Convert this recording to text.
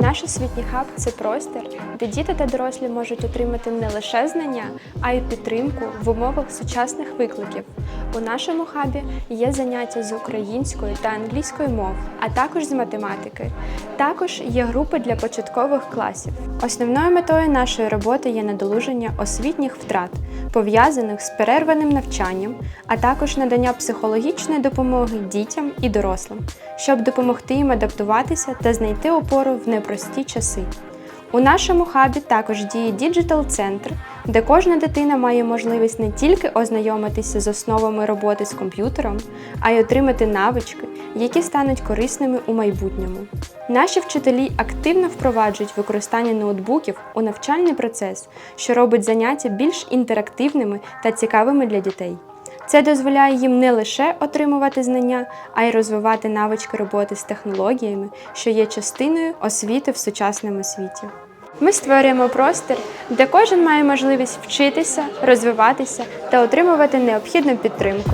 Наш освітній хаб це простір, де діти та дорослі можуть отримати не лише знання, а й підтримку в умовах сучасних викликів. У нашому хабі є заняття з української та англійської мов, а також з математики. Також є групи для початкових класів. Основною метою нашої роботи є надолуження освітніх втрат, пов'язаних з перерваним навчанням, а також надання психологічної допомоги дітям і дорослим, щоб допомогти їм адаптуватися та знайти опору в непрості часи. У нашому хабі також діє діджитал-центр, де кожна дитина має можливість не тільки ознайомитися з основами роботи з комп'ютером, а й отримати навички, які стануть корисними у майбутньому. Наші вчителі активно впроваджують використання ноутбуків у навчальний процес, що робить заняття більш інтерактивними та цікавими для дітей. Це дозволяє їм не лише отримувати знання, а й розвивати навички роботи з технологіями, що є частиною освіти в сучасному світі. Ми створюємо простір, де кожен має можливість вчитися, розвиватися та отримувати необхідну підтримку.